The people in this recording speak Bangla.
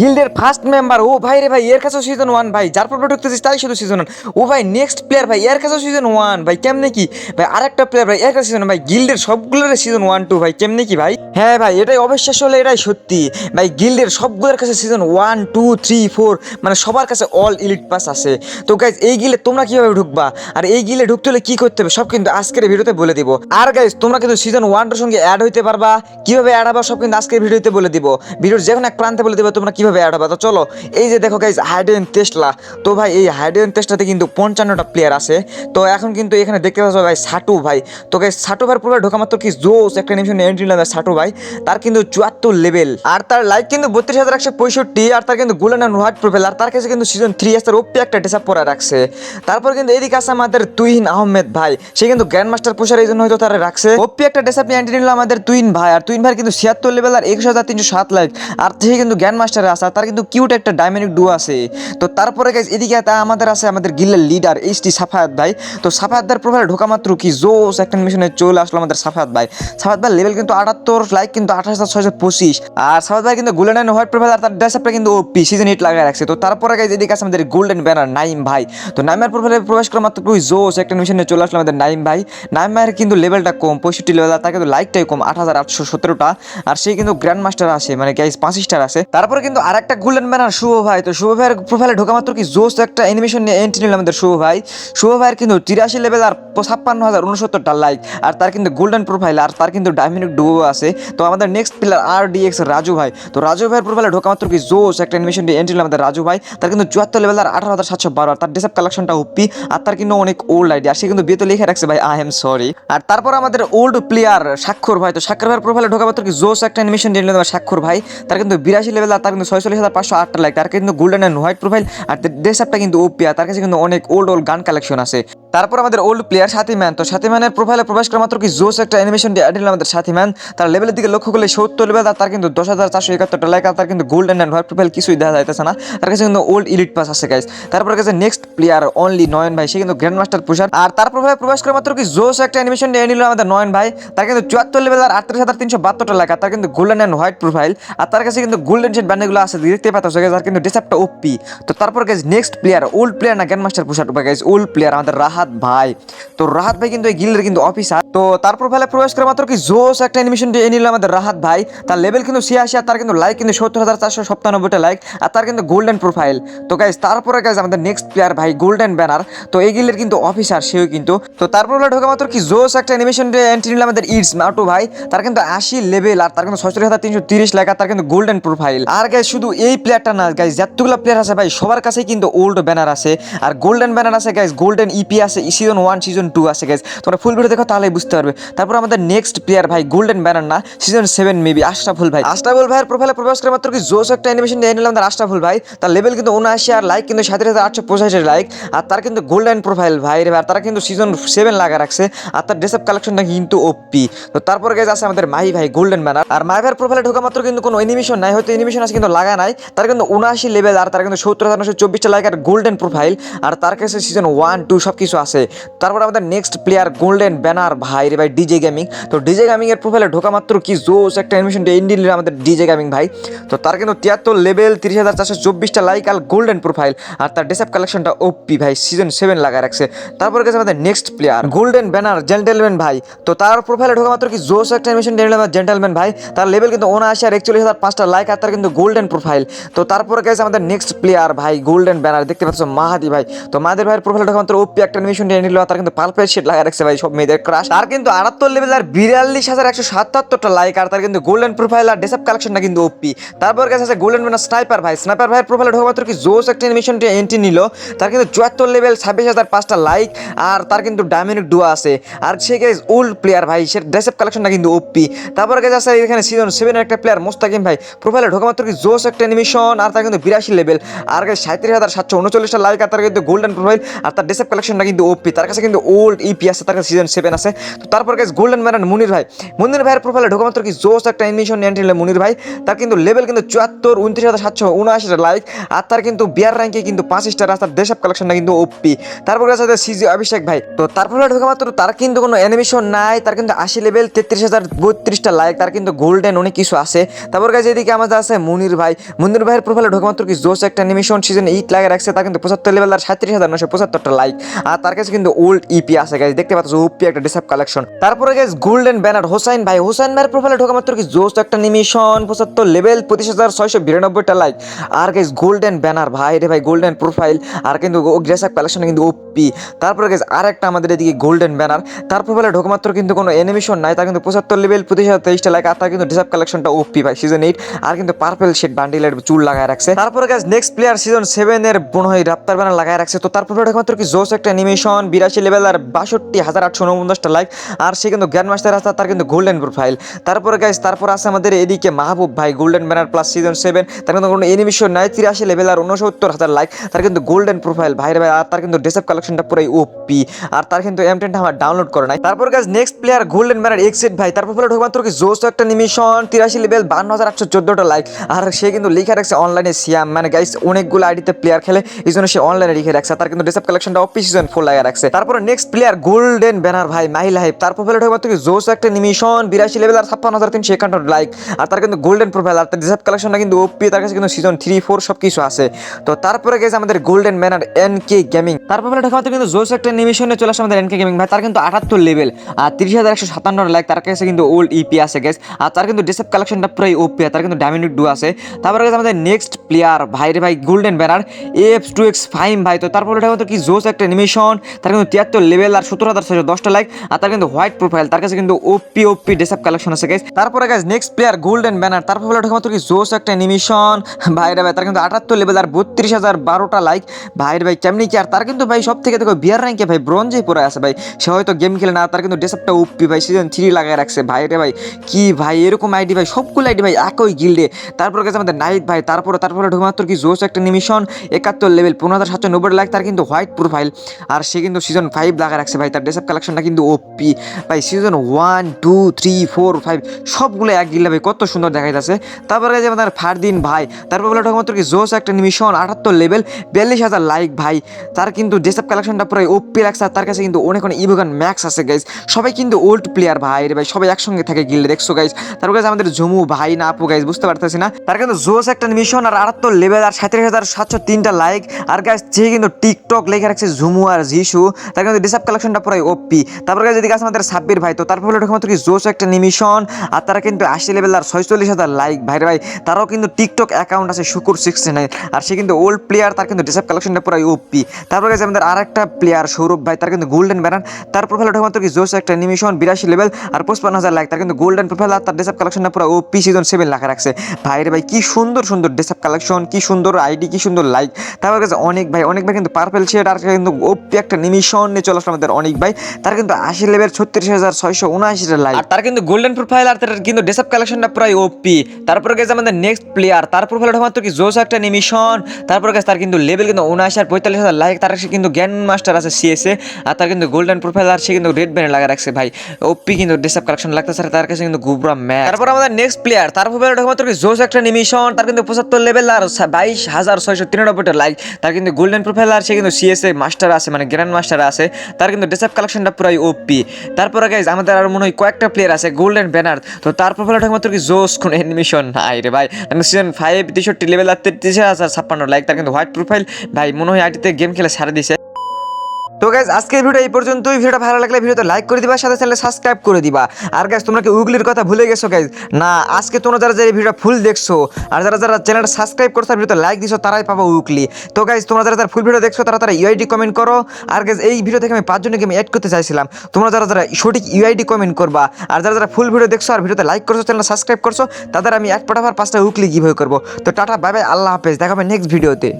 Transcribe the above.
গিল্ডের ফার্স্ট মেম্বার ও ভাই রে ভাই, এর কাছেও সিজন ওয়ান ভাই, যার পর ঢুকতেছিস তাই শুধু সিজন ওয়ান ও ভাই নেক্সট প্লেয়ার ভাই, এর কাছেও সিজন ওয়ান ভাই, কেমনে কি? ভাই, আরেকটা প্লেয়ার ভাই, এর কাছে সিজন ভাই, গিল্ডের সবগুলোর সিজন ওয়ান টু ভাই, কেমনে কি ভাই? হ্যাঁ ভাই, এটাই অবিশ্বাস হলে এটাই সত্যি। ভাই, গিল্ডের সবগুলোর কাছে season one two three four মানে সবার কাছে অল ইলিট পাস আছে। তো গাইজ এই গিলে তোমরা কীভাবে ঢুকবা? আর এই গিলে ঢুকতে হলে কি করতে হবে? সব কিন্তু আজকের ভিডিওতে বলে দিব। আর গাইজ তোমরা কিন্তু সিজন ওয়ানটার সঙ্গে অ্যাড হইতে পারবা। কীভাবে অ্যাড হবা সব কিন্তু আজকের ভিডিওতে বলে দিব। ভিডিওর যে কোনো এক প্রান্তে বলে দিব, তোমরা কীভাবে অ্যাড হবা? তো চলো, এই যে দেখো গাইজ হাইডেন টেস্টলা তো ভাই, এই হাইডেন টেস্টলাতে কিন্তু পঞ্চান্নটা প্লেয়ার আছে। তো এখন কিন্তু এখানে দেখতে পাচ্ছ ভাই সাটু ভাই। তো গাইজ সাটু ভাইয়ের পুরো ঢোকা মাত্র কি জোস একটা নিমিশন এন্ট্রি নিলাম সাটু ভাই। তার কিন্তু চুয়াত্তর লেভেল আর তার লাইক কিন্তু বত্রিশ হাজার একশো পঁয়ষট্টি, আর তার কিন্তু অ্যান্ড হোয়াইট প্রোফাইল আর তার কাছে কিন্তু সিজন থ্রি এসের ওপি একটা ডেসাপ পরে রাখছে। তারপর কিন্তু এদিকে আছে আমাদের তুহিন আহমেদ ভাই। সে কিন্তু গ্র্যান্ড মাস্টার পোষার এই জন্য হয়তো তারা রাখছে। ওপি একটা ডেসাপ এন্ট্রি নিল আমাদের তুহিন ভাই। আর তুহিন ভাই কিন্তু ছিয়াত্তর লেভেল আর একুশ হাজার তিনশো সাত লাইক আর সে কিন্তু গ্র্যান্ড মাস্টারে আছে, আর তার কিন্তু কিউট একটা ডায়মন্ডিক ডু আছে। তো তারপরে গাইজ এদিকে তা আমাদের আছে, আমাদের গিল্লের লিডার এইচ টি সাফায়াত ভাই। তো সাফায়াতদার প্রোফাইলে ঢোকা মাত্র কি জোস একটা মিশনে চলে আসলো আমাদের সাফায়াত ভাই। সাফায়াত ভাই লেভেল কিন্তু আটাত্তর লাইক কিন্তু আঠাশ হাজার ছয়শো পঁচিশ। আর সাফায়াত ভাই কিন্তু গোল্ডেন অ্যান্ড হোয়াইট প্রোফাইল আর তার ড্রেসআপটা কিন্তু ওপি সিজন এইট লাগায় রাখছে। তো তারপরে গাইজ এদিকে আছে আমাদের গোল্ডেন ব্যানার নাইম ভাই। তো নাইমের প্রোফাইলে প্রবেশ করা মাত্র খুবই জোস একটা মিশনে চলে আসলো আমাদের নাইম ভাই। নাইম ভাইয়ের কিন্তু লেভেলটা কম, পঁয়ষট্টি লেভেল আর তার কিন্তু লাইকটাই কম আট হাজার আটশো সতেরোটা। আর সে কিন্তু গ্র্যান্ড মাস্টার আছে মানে গাইজ পাঁচ স্টার আছে। তারপরে কিন্তু আরেকটা গোল্ডেন ব্যানার শুভ ভাই। তো শুভ ভাইয়ের প্রোফাইলে ঢোকা মাত্র কি জোস একটা অ্যানিমেশন নিয়ে এন্ট্রি নিল আমাদের শুভ ভাই। শুভ ভাইয়ের কিন্তু তিরাশি লেভেল আর ছাপ্পান্ন হাজার উনসত্তরটা লাইক আর তার কিন্তু গোল্ডেন প্রোফাইল আর তার কিন্তু ডায়মন্ডিক ডুবো আছে। তো আমাদের নেক্সট প্লেয়ার আর ডিএক্স রাজু ভাই। তো রাজু ভাইয়ের প্রোফাইলে ঢোকা মাত্র কি জোস একটা অ্যানিমেশন নিয়ে এন্ট্রি নিল আমাদের রাজু ভাই। তার কিন্তু চুয়াত্তর লেভেল আর আঠারো হাজার সাতশো বারো। আর তার ডেসঅ্যাপ কালেকশনটা হুপ্পি আর তার কিন্তু অনেক ওল্ড আইডি আর সে কিন্তু বিয়েতে লিখে রাখছে ভাই আই এম সরি আর তারপর আমাদের ওল্ড প্লেয়ার স্বাক্ষর ভাই। তো স্বাক্ষর ভাইয়ের প্রোফাইলে ঢোকা মাত্র কি জোস একটা অ্যানিমেশন নিয়ে নিল স্বাক্ষর ভাই। তার কিন্তু বিরাশি লেভেল আর তার কিন্তু ছয়চল্লিশ হাজার পাঁচশো আটটা লাইক, তার কিন্তু গোল্ডেন অ্যান্ড হোয়াইট প্রোফাইল আর ড্রেসআপটা কিন্তু ওপিয়া তার কাছে কিন্তু অনেক ওল্ড ওল্ড গান কালেকশন আছে। তারপর আমাদের ওল্ড প্লেয়ার সাথী ম্যান। তো সাথী ম্যানের প্রোফাইলে প্রবেশ করা মাত্র কি জোস একটা অ্যানিমেশন দিয়ে অ্যাড আমাদের সাথী ম্যান। তার লেভেলের দিকে লক্ষ্য করলে সত্তর লেভেল তার কিন্তু দশ হাজার চারশো একাত্তরটা লাইক তার কিন্তু গোল্ডেন অ্যান্ড হোয়াইট প্রোফাইল কিছুই দেখা যাইতেছে না। তার কাছে কিন্তু ওল্ড ইলিট পাস আছে গাইজ তারপর কাছে নেক্সট প্লেয়ার অনলি নয়ন ভাই। সে কিন্তু গ্র্যান্ড মাস্টার পুষার আর তার প্রোফাইলে প্রবেশ করা মাত্র কি জোস একটা অ্যানিমেশন দিয়ে নিল আমাদের নয়ন ভাই। তার কিন্তু চুয়াত্তর লেভেল আর আটত্রিশ হাজার তিনশো বাহাত্তরটা লাইক তার কিন্তু গোল্ডেন অ্যান্ড হোয়াইট প্রোফাইল আর তার কাছে কিন্তু গোল্ডেন শেড ব্যান্ডগুলো আছে, দেখতে পাচ্ছ গাইজ আর কিন্তু ডেসাপটা ওপি তো তারপর guys next player old player না grand master pusher guys old player আমাদের রাহাত ভাই। তো রাহাত ভাই কিন্তু এই গিল্ডের কিন্তু অফিসার তো তার প্রোফাইলে প্রবেশ করা মাত্র কি জোস একটা অ্যানিমেশন দিয়ে নিল আমাদের রাহাত ভাই। তার লেভেল কিন্তু ছিয়াশি, আর তার কিন্তু লাইক কিন্তু সত্তর হাজার চারশো সপ্তানব্বইটা লাইক আর তার কিন্তু গোল্ডেন প্রোফাইল তো গাইজ তারপরে গাইজ আমাদের নেক্সট প্লেয়ার ভাই গোল্ডেন ব্যানার তো এই গিল্ডের কিন্তু অফিসার সেও কিন্তু। তো তার প্রোফাইলে ঢোকা মাত্র কি জোস একটা অ্যানিমেশন দিয়ে এন্ট্রি নিল আমাদের ইটস মাটু ভাই। তার কিন্তু আশি লেভেল আর তার কিন্তু ছয়চল্লিশ হাজার তিনশো তিরিশ লাইক আর তার কিন্তু গোল্ডেন প্রোফাইল আর গাইজ শুধু এই প্লেয়ারটা না গাইজ যতগুলো প্লেয়ার আছে ভাই, সবার কাছেই কিন্তু ওল্ড ব্যানার আছে। আর গোল্ডেন ব্যানার আছে গাইজ গোল্ডেন ইপি আছে। সিজন ওয়ান সিজন টু আছে গাইজ তোমরা ফুল ভিডিও দেখো, তাহলেই বুঝতে পারবে। তারপর আমাদের নেক্সট প্লেয়ার ভাই গোল্ডেন ব্যানার না সিজন সেভেন মেবি আশরাফুল ভাই। আশরাফুল ভাইয়ের প্রোফাইলে প্রবেশ করে মাত্র কি জোস একটা অ্যানিমেশন দিয়ে নিলাম আমাদের আশরাফুল ভাই। তার লেভেল কিন্তু উনআশি, আর লাইক কিন্তু সাঁত্রিশ হাজার আটশো পঁচাশি লাইক আর তার কিন্তু গোল্ডেন প্রোফাইল ভাই রে ভাই তারা কিন্তু সিজন সেভেন লাগা রাখছে। আর তার ড্রেসআপ কালেকশনটা কিন্তু ওপি তো তারপর গেছে আছে আমাদের মাহি ভাই গোল্ডেন ব্যানার আর মাহি ভাইয়ের প্রোফাইলে ঢোকা মাত্র কিন্তু কোনো অ্যানিমেশন নাই, হয়তো অ্যানিমেশন আছে কিন্তু লাগা নাই। তার কিন্তু উনআশি লেভেল আর তার কিন্তু সত্তর হাজার নশো চব্বিশটা লাইক আর গোল্ডেন প্রোফাইল আর তার কাছে সিজন ওয়ান টু সব কিছু আছে। তারপর আমাদের নেক্সট প্লেয়ার গোল্ডেন ব্যানার ভাই রে ভাই ডিজে গেমিং তো ডিজে গেমিং এর প্রোফাইলে ঢোকা মাত্র কি জোস একটা অ্যানিমেশন ইন্ডিয়ান আমাদের ডিজে গেমিং ভাই। তো তার কিন্তু তিয়াত্তর লেভেল তিরিশ হাজার চারশো চব্বিশটা লাইক আর গোল্ডেন প্রোফাইল আর তার ডেসআপ কালেকশনটা ওপি ভাই সিজন সেভেন লাগা রাখছে। তারপর গেছে আমাদের next player golden banner gentleman ভাই। তো তার প্রোফাইলে ঢোকা মাত্র কি জোস একটা অ্যানিমেশন জেন্টেলম্যান ভাই। তার লেভেল কিন্তু উনআশি আর একচল্লিশ হাজার পাঁচটা লাইক আর তার কিন্তু গোল্ডেন প্রোফাইল তো তারপরে গেছে আমাদের নেক্সট প্লেয়ার ভাই গোল্ডেন ব্যানার দেখতে পাচ্ছ মাহাদি ভাই। তো মাহাদির ভাইয়ের প্রোফাইলে ঢোকা মাত্র ওপি একটা অ্যানিমেশন নিয়ে নিল, তার কিন্তু পালপের শেড লাগা রাখছে ভাই সব মেয়েদের ক্রাশ তার কিন্তু আটাত্তর লেভেল আর বিরাল্লিশ হাজার একশো সাতাত্তরটা লাইক আর তার কিন্তু গোল্ডেন প্রোফাইল আর ডেসআপ কালেকশনটা কিন্তু ওপি তারপর গেছে আছে গোল্ডেন ব্যানার স্নাইপার ভাই। স্নাইপার ভাইয়ের প্রোফাইলে ঢোকা মাত্র কি জোস একটা অ্যানিমেশন এন্ট্রি নিল। তার কিন্তু চুয়াত্তর লেভেল ছাব্বিশ হাজার পাঁচটা লাইক আর তার কিন্তু ডায়মন্ডিক ডুয়া আছে। আর সে গেছে ওল্ড প্লেয়ার ভাই, সে ড্রেসআপ কালেকশনটা কিন্তু ওপি তারপর গেছে আছে এখানে সিজন সেভেনের একটা প্লেয়ার মোস্তাকিম ভাই। প্রোফাইলে ঢোকা মাত্র কি জোস একটা অ্যানিমেশন আর তার কিন্তু বিরাশি লেভেল আর সাঁত্রিশ হাজার সাতশো উনচল্লিশটা লাইক আর তার কিন্তু গোল্ডেন প্রোফাইল আর তার ড্রেসআপ কালেকশনটা কিন্তু কিন্তু ওপি তার কাছে কিন্তু ওল্ড ইপি আছে, তার কাছে সিজন সেভেন আছে। তো তারপর গাইজ গোল্ডেন ম্যান মুনির ভাই। মুনির ভাইয়ের প্রোফাইলে ঢোকা মাত্র কি জোস একটা অ্যানিমেশন নিয়ে আনছিল মুনির ভাই। তার কিন্তু লেভেল কিন্তু চুয়াত্তর, উনত্রিশ হাজার সাতশো উনআশিটা লাইক আর তার কিন্তু বিয়ার র্যাঙ্কে কিন্তু পাঁচ স্টার রাস্তার দেশাব কালেকশনটা কিন্তু ওপি তারপর আছে সিজি অভিষেক ভাই। তো তারপরে ঢোকা মাত্র তার কিন্তু কোনো অ্যানিমেশন নাই, তার কিন্তু আশি লেভেল তেত্রিশ হাজার বত্রিশটা লাইক তার কিন্তু গোল্ডেন অনেক কিছু আছে। তারপর কাছে এদিকে আমাদের আছে মুনির ভাই। মুনির ভাইয়ের প্রোফাইলে ঢোকা মাত্র কি জোস একটা অ্যানিমেশন সিজন ইট লাগে রাখছে, তার কিন্তু পঁচাত্তর লেভেল আর সাঁত্রিশ হাজার নশো পঁচাত্তরটা লাইক আর তার কাছে কিন্তু ওল্ড ইপি আছে গাইজ দেখতে পাচ্ছ ওপি একটা ডিসাপ কালেকশন তারপরে গাইজ গোল্ডেন ব্যানার হোসাইন ভাই হোসাইন ভাইয়ের প্রোফাইলে ঢোকা মাত্র কি জোস একটা অ্যানিমেশন পঁচাত্তর লেভেল পঁচিশ হাজার ছয়শো বিরানব্বইটা লাইক আর গাইজ গোল্ডেন ব্যানার ভাই, রে ভাই গোল্ডেন প্রোফাইল আর কিন্তু ড্রেসআপ কালেকশন কিন্তু ওপি তারপরে গাইজ আর একটা আমাদের এদিকে গোল্ডেন ব্যানার তার প্রোফাইলে ঢোকা মাত্র কিন্তু কোনো অ্যানিমেশন নাই, তার কিন্তু পঁচাত্তর লেভেল পঁচিশ হাজার তেইশটা লাইক আর তার কিন্তু ড্রেসআপ কালেকশনটা ওপি ভাই সিজন এইট আর কিন্তু পার্পেল শেড বান্ডিলের চুল লাগায় রাখছে। তারপরে guys next player season seven এর মনে হয় রাপ্তার ব্যানার লাগায় রাখছে। তো তার প্রোফাইলে ঢোকা মাত্র কি জোস একটা অ্যানিমেশন বিরাশি লেভেল আর বাষট্টি হাজার আটশো উনপঞ্চাশটা লাইক আর সে কিন্তু গ্র্যান্ড মাস্টার আছে তার কিন্তু গোল্ডেন প্রোফাইল তারপরে গাইজ তারপর আছে আমাদের এদিকে মাহবুব ভাই golden banner plus season seven তার কিন্তু কোনো এনিমেশন নাই, তিরাশি লেভেল আর উনসত্তর হাজার লাইক তার কিন্তু গোল্ডেন প্রোফাইল ভাইরে ভাই, আর তার কিন্তু ডেসআপ কালেকশনটা পুরাই ওপি আর তার কিন্তু এম টেনটা আমার ডাউনলোড করে নাই। তারপর guys next player golden banner exit ভাই তারপর ফলে ঢোকা মাত্র কি জোস একটা নিমিশন তিরাশি লেভেল বান্ন হাজার আটশো চোদ্দোটা লাইক আর সে কিন্তু লিখে রাখছে অনলাইনে সিয়াম মানে গাইজ অনেকগুলো আইডিতে প্লেয়ার খেলে, এই জন্য সে অনলাইনে লিখে রাখছে। তার কিন্তু ডেসআপ কালেকশনটা অফ সিজন ফোর লাগিয়ে রাখছে। তারপরে নেক্সট প্লেয়ার গোল্ডেন ব্যানার ভাই, মাহিলা হাইপ। তার প্রোফাইলে ঢোকা মাত্র জোস একটা নিমিশন, বিরাশি লেভেল আর ছাপ্পান্ন হাজার তিনশো একান্ন লাইক আর তার কিন্তু গোল্ডেন প্রোফাইল আর তার ডেসআপ কালেকশনটা কিন্তু ওপি তার কাছে কিন্তু সিজন থ্রি ফোর সব কিছু আছে। তো তারপরে গেছে আমাদের golden banner N K gaming তারপরে ঢাকা মাত্র কিন্তু জোস একটা নিমিশনে চলে আসে আমাদের এন কে গেমিং ভাই। তার কিন্তু আটাত্তর লেভেল আর তিরিশ হাজার একশো সাতান্ন লাইক তার কাছে কিন্তু ওল্ড ইপি আছে গেস আর তার কিন্তু ডেসআপ কালেকশনটা পুরাই ওপি তার কিন্তু ডামিনিক ডু আছে। তারপরে গেছে আমাদের নেক্সট প্লেয়ার ভাই রে ভাই golden banner F two X five ভাই। তো তারপরে ঢাকা মাত্র কি জোস একটা নিমিশন তার কিন্তু তিয়াত্তর লেভেল আর সত্তর হাজার ছয়শো দশটা লাইক আর তার কিন্তু হোয়াইট প্রোফাইল তার কাছে কিন্তু OP OP dress up collection আছে গাইস তারপরে guys next player golden banner তারপরে ঢাকা মাত্র কি জোস একটা নিমিশন ভাই রে ভাই, তার কিন্তু আটাত্তর লেভেল আর বত্রিশ হাজার বারোটা লাইক ভাইয়ের ভাই, কেমনি কি? আর তার কিন্তু ভাই সব থেকে দেখো বিয়ার র্যাঙ্কে ভাই ব্রঞ্জে পরে আছে, ভাই। সে হয়তো গেম খেলে না, তার কিন্তু ডেসআপটা উপি ভাই সিজন থ্রি লাগায় রাখছে, ভাই রে ভাই। কি ভাই, এরকম আইডি ভাই, সবগুলো আইডি ভাই, একই গিল্ডে তারপরে গেছে আমাদের নাইট ভাই, তারপরে তারপরে ঢুকমাত্র কি জোস একটা নিমিশন একাত্তর লেভেল পনেরো হাজার সাতশো নব্বই লাইক তার কিন্তু হোয়াইট প্রোফাইল আর সে কিন্তু সিজন ফাইভ লাগা রাখছে ভাই। তার ডেসআপ কালেকশনটা কিন্তু ওপি ভাই season one two three four five সবগুলো এক গিল্ডে ভাই, কত সুন্দর দেখা যাচ্ছে তারপরে গেছে আমাদের ফারদিন ভাই তারপর বলে ঢুকমাত্র কি জোস একটা নিমিশন আটাত্তর লেভেল বিয়াল্লিশ হাজার লাইক ভাই। তার কিন্তু ডেসআপ কালেকশনটা পুরো ওপি রাখছে আর তার কাছে কিন্তু অনেক অনেক ইভোগান ম্যাক্স আছে গাইজ সবাই কিন্তু ওল্ড প্লেয়ার ভাই রে ভাই, সবাই একসঙ্গে থাকে গিল্ডে দেখছ গাইজ তারপর কাছে আমাদের জমু ভাই না আপু গাইজ বুঝতে পারতেছি না? তার কিন্তু জোস একটা মিশন আর আটাত্তর লেভেল আর সাঁত্রিশ হাজার সাতশো তিনটা লাইক আর গাইজ যে কিন্তু টিকটক লেখা রাখছে ঝুমু আর জিসু তার কিন্তু ডিসাপ কালেকশনটা পুরো ওপি তারপর এদিকে আছে আমাদের সাব্বির ভাই, তো তারপর হলো মাত্র কি জোস একটা নিমিশন, আর তারা কিন্তু আশি লেভেল আর ছয়চল্লিশ হাজার লাইক ভাই ভাই, তারাও কিন্তু টিকটক অ্যাকাউন্ট আছে শুকুর সিক্সটি নাইন আর সে কিন্তু ওল্ড প্লেয়ার তার কিন্তু ডিসাপ কালেকশনটা পুরো ওপি তারপর গেছে আমাদের আর একটা প্লেয়ার সৌরভ ভাই, তার কিন্তু গোল্ডেন ব্যানার তার প্রোফাইল ওঠা মাত্র কি জোস একটা নিমিশন, বিরাশি লেভেল আর পঁচপান্ন হাজার লাইক তার কিন্তু গোল্ডেন প্রোফাইল আর তার ডেসাপ কালেকশনটা পুরো ওপি সিজন সেভেন লেখা রাখছে। ভাই ভাই, কি সুন্দর সুন্দর ডেসাপ কালেকশন, কি সুন্দর আইডি কি সুন্দর লাইক তারপর গেছে অনেক ভাই অনেক ভাই কিন্তু পার্পেল শেড আর কিন্তু ওপি একটা নিমিশন নিয়ে চলে আসলো আমাদের অনেক ভাই। তার কিন্তু আশি লেভেল ছত্রিশ হাজার ছয়শো উনআশিটা লাইক আর তার কিন্তু গোল্ডেন প্রোফাইল আর তার কিন্তু ডেসাপ কালেকশনটা প্রায় ওপি তারপর গেছে আমাদের নেক্সট প্লেয়ার তার প্রোফাইল মাত্র কি জোস একটা নিমিশন। তারপর গেছে তার কিন্তু লেভেল কিন্তু উনআশি আর পঁয়তাল্লিশ হাজার লাইক তার সে কিন্তু জ্ঞান মাস্টার আছে সিএসএ আর তার কিন্তু গোল্ডেন প্রোফাইল আর সে কিন্তু রেড ব্যানে লাগা রাখছে ভাই। ওপি কিন্তু ডেসাপ কালেকশন লাগতেছে তার কাছে কিন্তু গুবরা ম্যাচ তারপর আমাদের নেক্সট প্লেয়ার তার প্রোফাইল মাত্র কি জোস একটা নিমিশন, তার কিন্তু পঁচাত্তর লেভেল আর বাইশ হাজার ছয়শো তিরানব্বইটা লাইক তার কিন্তু গোল্ডেন প্রোফাইল আর সে কিন্তু সিএসএ মাস্টার আছে মানে গ্র্যান্ড মাস্টার আছে, তার কিন্তু ডিসেপ কালেকশনটা পুরাই ওপি তারপরে গাইজ আমাদের আর মনে হয় কয়েকটা প্লেয়ার আছে গোল্ডেন ব্যানার তো তার প্রোফাইল ঠিকমাত্র মাত্র কি জোস কোন অ্যানিমেশন আই রে ভাই সিজন ফাইভ তেষট্টি লেভেল আর তেত্রিশ হাজার ছাপ্পান্ন লাইক তার কিন্তু হোয়াইট প্রোফাইল ভাই, মনে হয় আইটিতে গেম খেলে ছাড়ে দিছে। তো গাইজ আজকের ভিডিও এই পর্যন্তই। ভিডিওটা ভালো লাগলে ভিডিওতে লাইক করে দিবা, সাথে চ্যানেলে সাবস্ক্রাইব করে দিবা। আর গাইজ তোমরা কি উগলির কথা ভুলে গেছো গাইজ না, আজকে তোমরা যারা যারা এই ভিডিওটা ফুল দেখছ, আর যারা যারা চ্যানেলটা সাবস্ক্রাইব করছ, আর ভিডিওতে লাইক দিছো, তারাই পাবো উইকলি তো গাইজ তোমরা যারা যারা ফুল ভিডিও দেখছ, তারা তারা ইউআইডি কমেন্ট করো। আর গাইজ এই ভিডিও থেকে আমি পাঁচজনকে আমি অ্যাড করতে চাইছিলাম। তোমরা যারা যারা সঠিক ইউআইডি কমেন্ট করবা, আর যারা যারা ফুল ভিডিও দেখছ, আর ভিডিওতে লাইক করছ চ্যানেলটা সাবস্ক্রাইব করছ, তাদের আমি এক পাঠাবার পাঁচটা উইকলি গিভ করব। তো টাটা বাই বাই আল্লাহ হাফেজ দেখাবে নেক্সট ভিডিওতে